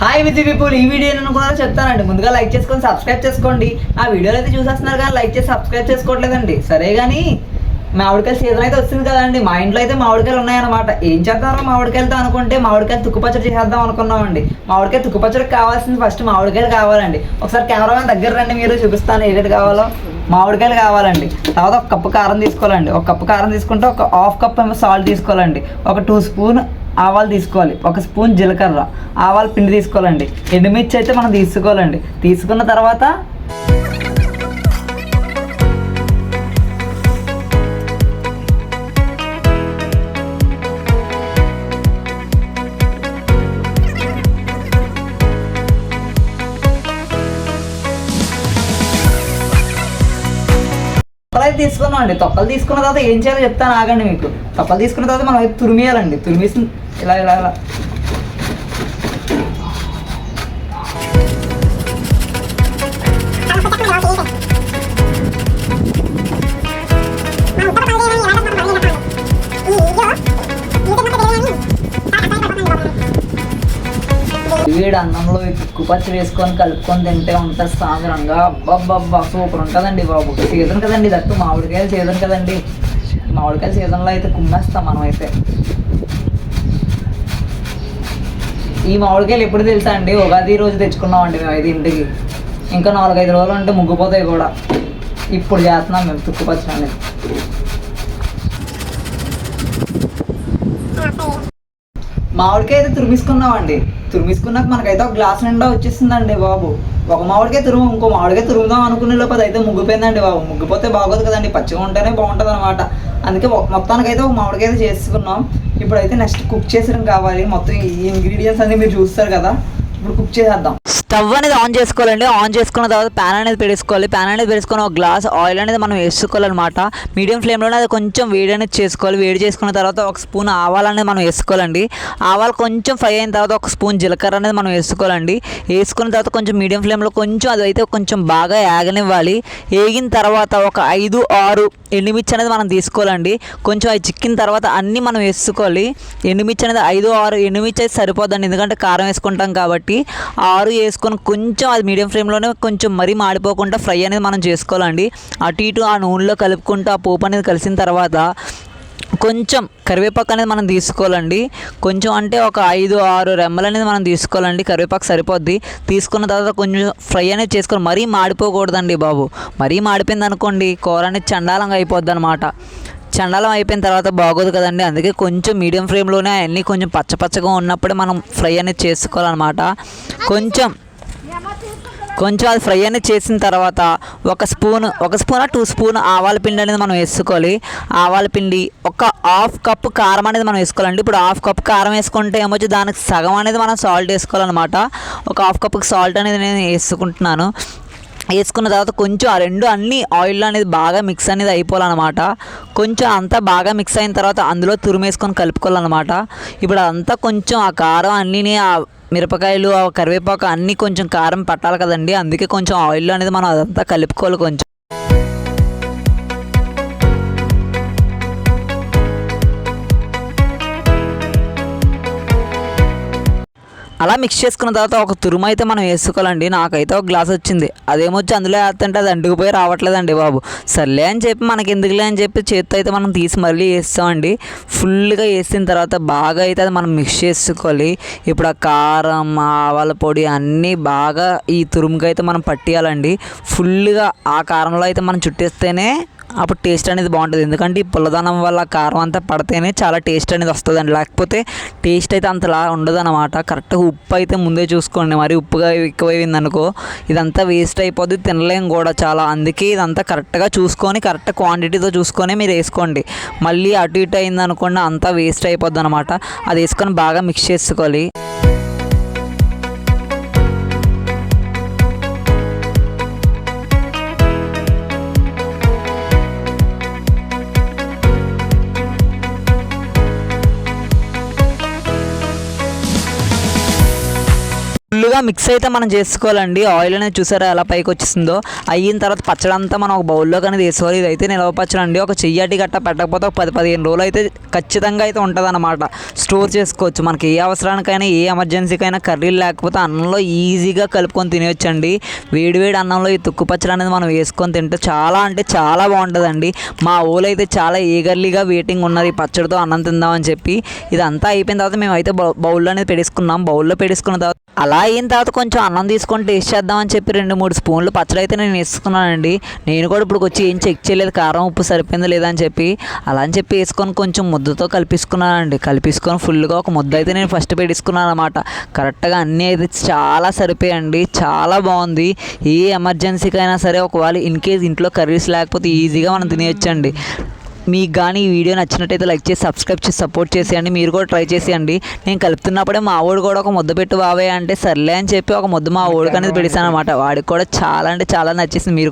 Hi with people ఈ video నేను కూడా చెప్తానండి. ముందుగా లైక్ చేసుకొని సబ్స్క్రైబ్ చేసుకోండి. ఆ వీడియోలు అయితే చూసేస్తున్నారు కానీ లైక్ చేసి సబ్స్క్రైబ్ చేసుకోవట్లేదండి. సరే కానీ మామిడికాయల సీజన్ అయితే వచ్చింది కదండి. మా ఇంట్లో అయితే మామిడికాయలు ఉన్నాయన్నమాట. ఏం చేద్దాం మామిడికాయలతో అనుకుంటే మామిడికాయలు తుక్కుపచ్చడి చేసేద్దాం అనుకున్నామండి. మామిడికాయ తుక్కుపచ్చడికి కావాల్సింది ఫస్ట్ మామిడికాయలు కావాలండి. ఒకసారి కెమెరామెన్ దగ్గర రండి మీరు చూపిస్తాను ఏదైతే కావాలో. మామిడికాయలు కావాలండి. తర్వాత ఒక కప్పు కారం తీసుకోవాలండి. ఒక కప్పు కారం తీసుకుంటే ఒక హాఫ్ కప్ ఏమో సాల్ట్ తీసుకోవాలండి. ఒక టూ స్పూన్ ఆవాలు తీసుకోవాలి. ఒక స్పూన్ జీలకర్ర. ఆవాల పిండి తీసుకోవాలండి. ఎండుమిర్చి అయితే మనం తీసుకోవాలండి. తీసుకున్న తర్వాత తీసుకున్నాం అండి తొక్కలు తీసుకున్న తర్వాత ఏం చేయాలో చెప్తాను ఆగండి మీకు. తొక్కలు తీసుకున్న తర్వాత మనం అయితే తురిమేయాలండి. తురిమేసి ఇలా ఇలా ఇలా. అన్నంలో ఈ పచ్చి వేసుకొని కలుపుకొని తింటే ఉంటుంది సాంద్రంగా అబ్బబ్బబ్బా సూపర్ ఉంటుందండి బాబు. సీజన్ కదండి దట్టు మామిడికాయలు సీజన్ కదండి. మామిడికాయల సీజన్లో అయితే కుమ్మేస్తాం మనం అయితే ఈ మామిడికాయలు ఎప్పుడు తెలుసా అండి? ఉగాది రోజు తెచ్చుకున్నామండి మేము అయితే ఇంటికి. ఇంకా నాలుగైదు రోజులు ఉంటే ముగ్గిపోతాయి కూడా. ఇప్పుడు చేస్తున్నాం మేము తుక్కుపచ్చని మామిడికాయ అయితే తురిమిసుకున్నామండి. తురిమిసుకున్నాక మనకైతే ఒక గ్లాస్ నిండా వచ్చేసిందండి బాబు. ఒక మామిడికాయ తురుము ఇంకో మామిడికే తురుముదాం అనుకునే లోపు అయితే ముగ్గిపోయిందండి బాబు. ముగ్గిపోతే బాగోదు కదండి పచ్చిగా ఉంటేనే బాగుంటుంది అనమాట అందుకే మొత్తానికైతే ఒక మామిడికాయ చేసుకున్నాం ఇప్పుడైతే నెక్స్ట్ కుక్ చేసడం కావాలి. మొత్తం ఈ ఇంగ్రీడియంట్స్ అన్ని మీరు చూస్తారు కదా. ఇప్పుడు కుక్ చేసేద్దాం. స్టవ్ అనేది ఆన్ చేసుకోవాలండి. ఆన్ చేసుకున్న తర్వాత ప్యాన్ అనేది పెట్టుకోవాలి ప్యాన్ అనేది పెట్టుకొని ఒక గ్లాస్ ఆయిల్ అనేది మనం వేసుకోవాలన్నమాట. మీడియం ఫ్లేమ్లోనే అది కొంచెం వేడి అనేది చేసుకోవాలి. వేడి చేసుకున్న తర్వాత ఒక స్పూన్ ఆవాలు అనేది మనం వేసుకోవాలండి. ఆవాలు కొంచెం ఫ్రై అయిన తర్వాత ఒక స్పూన్ జీలకర్ర అనేది మనం వేసుకోవాలండి. వేసుకున్న తర్వాత కొంచెం మీడియం ఫ్లేమ్లో కొంచెం అది అయితే కొంచెం బాగా ఏగనివ్వాలి. వేగిన తర్వాత ఒక ఐదు ఆరు ఎండుమిర్చి అనేది మనం తీసుకోవాలండి. కొంచెం అది చిక్కిన తర్వాత అన్నీ మనం వేసుకోవాలి. ఎండుమిర్చి అనేది ఐదు ఆరు ఎండుమిర్చి అయితే సరిపోదండి ఎందుకంటే కారం వేసుకుంటాం కాబట్టి ఆరు వేసుకొని కొంచెం అది మీడియం ఫ్లేమ్లోనే కొంచెం మరీ మాడిపోకుండా ఫ్రై అనేది మనం చేసుకోవాలండి. అటు ఇటు ఆ నూనెలో కలుపుకుంటూ ఆ పోపు అనేది కలిసిన తర్వాత కొంచెం కరివేపాకు అనేది మనం తీసుకోవాలండి. కొంచెం అంటే ఒక ఐదు ఆరు రెమ్మలు అనేది మనం తీసుకోవాలండి. కరివేపాకు సరిపోద్ది. తీసుకున్న తర్వాత కొంచెం ఫ్రై అనేది చేసుకొని మరీ మాడిపోకూడదండి బాబు. మరీ మాడిపోయింది అనుకోండి కూర అనేది చండాలంగా అయిపోద్ది అనమాట చండాలం అయిపోయిన తర్వాత బాగోదు కదండి. అందుకే కొంచెం మీడియం ఫ్లేమ్లోనే అవన్నీ కొంచెం పచ్చపచ్చగా ఉన్నప్పుడే మనం ఫ్రై అనేది చేసుకోవాలన్నమాట. కొంచెం కొంచెం అది ఫ్రై అనేది చేసిన తర్వాత ఒక స్పూన్ ఒక స్పూన్ టూ స్పూన్ ఆవాల పిండి అనేది మనం వేసుకోవాలి. ఆవాల పిండి ఒక హాఫ్ కప్ కారం అనేది మనం వేసుకోవాలండి. ఇప్పుడు హాఫ్ కప్ కారం వేసుకుంటే ఏమొచ్చి? దానికి సగం అనేది మనం సాల్ట్ వేసుకోవాలన్నమాట. ఒక హాఫ్ కప్కి సాల్ట్ అనేది నేను వేసుకుంటున్నాను. వేసుకున్న తర్వాత కొంచెం ఆ రెండు అన్ని ఆయిల్ అనేది బాగా మిక్స్ అనేది అయిపోవాలన్నమాట. కొంచెం అంతా బాగా మిక్స్ అయిన తర్వాత అందులో తురిమేసుకొని కలుపుకోవాలన్నమాట. ఇప్పుడు అంతా కొంచెం ఆ కారం అన్నీ మిరపకాయలు ఆ కరివేపాకు అన్నీ కొంచెం కారం పట్టాలి కదండి. అందుకే కొంచెం ఆయిల్ అనేది మనం అదంతా కలుపుకోవాలి కొంచెం. అలా మిక్స్ చేసుకున్న తర్వాత ఒక తురుము అయితే మనం వేసుకోవాలండి. నాకైతే ఒక గ్లాస్ వచ్చింది. అదేమొచ్చి అందులో వేస్తుంటే అది అంటుకుపోయి రావట్లేదండి బాబు. సర్లే అని చెప్పి మనకి ఎందుకులే అని చెప్పి చేత్తో అయితే మనం తీసి మళ్ళీ వేస్తామండి. ఫుల్గా వేసిన తర్వాత బాగా అయితే అది మనం మిక్స్ చేసుకోవాలి. ఇప్పుడు ఆ కారం ఆవాల పొడి అన్నీ బాగా ఈ తురుముకి అయితే మనం పట్టియాలండి. ఫుల్గా ఆ కారంలో అయితే మనం చుట్టేస్తేనే అప్పుడు టేస్ట్ అనేది బాగుంటుంది. ఎందుకంటే ఈ పుల్లదనం వల్ల కారం అంతా పడితేనే చాలా టేస్ట్ అనేది వస్తుందండి. లేకపోతే టేస్ట్ అయితే అంతలా ఉండదు అనమాట కరెక్ట్గా ఉప్పు అయితే ముందే చూసుకోండి. మరి ఉప్పుగా ఎక్కువైంది అనుకో ఇదంతా వేస్ట్ అయిపోద్ది. తినలేం కూడా చాలా. అందుకే ఇదంతా కరెక్ట్గా చూసుకొని కరెక్ట్ క్వాంటిటీతో చూసుకొని మీరు వేసుకోండి. మళ్ళీ అటు ఇటు అయింది అనుకోండి అంతా వేస్ట్ అయిపోద్ది అనమాట అది వేసుకొని బాగా మిక్స్ చేసుకోవాలి. ముందుగా మిక్స్ అయితే మనం చేసుకోవాలండి. ఆయిల్ అనేది చూసారా ఎలా పైకి వచ్చేసిందో? అయిన తర్వాత పచ్చడి అంతా మనం ఒక బౌల్లో కానీ తీసుకోవాలి ఇదైతే నిలవ పచ్చడి అండి ఒక చెయ్యటి గట్ట పెట్టకపోతే ఒక పది పదిహేను రోజులు అయితే ఖచ్చితంగా అయితే ఉంటుంది స్టోర్ చేసుకోవచ్చు. మనకి ఏ అవసరానికైనా ఏ ఎమర్జెన్సీకైనా కర్రీలు లేకపోతే అన్నంలో ఈజీగా కలుపుకొని తినేయొచ్చండి. వేడివేడి అన్నంలో ఈ తుక్కు పచ్చడి అనేది మనం వేసుకొని తింటే చాలా అంటే చాలా బాగుంటుందండి. మా ఊళ్ళో అయితే చాలా ఈగర్లీగా వెయిటింగ్ ఉన్నది. ఈ పచ్చడితో అన్నం తిందామని చెప్పి. ఇదంతా అయిపోయిన తర్వాత మేము అయితే బౌ- బౌల్లో అనేది పెడేసుకున్నాం బౌల్లో పెట్టేసుకున్న తర్వాత అలా అయిన తర్వాత కొంచెం అన్నం తీసుకొని టేస్ట్ చేద్దామని చెప్పి రెండు మూడు స్పూన్లు పచ్చడి అయితే నేను వేసుకున్నానండి. నేను కూడా ఇప్పుడు వచ్చి ఏం చెక్ చేయలేదు. కారం ఉప్పు సరిపోయిందో లేదా అని చెప్పి అలా అని చెప్పి వేసుకొని కొంచెం ముద్దతో కలిపేసుకున్నానండి. కలిపేసుకొని ఫుల్గా ఒక ముద్ద అయితే నేను ఫస్ట్ పెట్టేసుకున్నాను అనమాట. కరెక్ట్గా అన్నీ అయితే చాలా సరిపోయండి చాలా బాగుంది. ఏ ఎమర్జెన్సీకైనా సరే ఒకవేళ ఇన్ కేస్ ఇంట్లో కర్రీస్ లేకపోతే ఈజీగా మనం తినేయచ్చండి. మీకు కానీ ఈ వీడియో నచ్చినట్టయితే లైక్ చేసి సబ్స్క్రైబ్ చేసి సపోర్ట్ చేసేయండి. మీరు కూడా ట్రై చేసేయండి. నేను కలుపుతున్నప్పుడే మా ఊడు కూడా ఒక ముద్ద పెట్టు బాబాయ్ అంటే సర్లే అని చెప్పి ఒక ముద్ద మా ఊడికి అనేది పెడతాను అనమాట వాడికి కూడా చాలా అంటే చాలా నచ్చేసింది. మీరు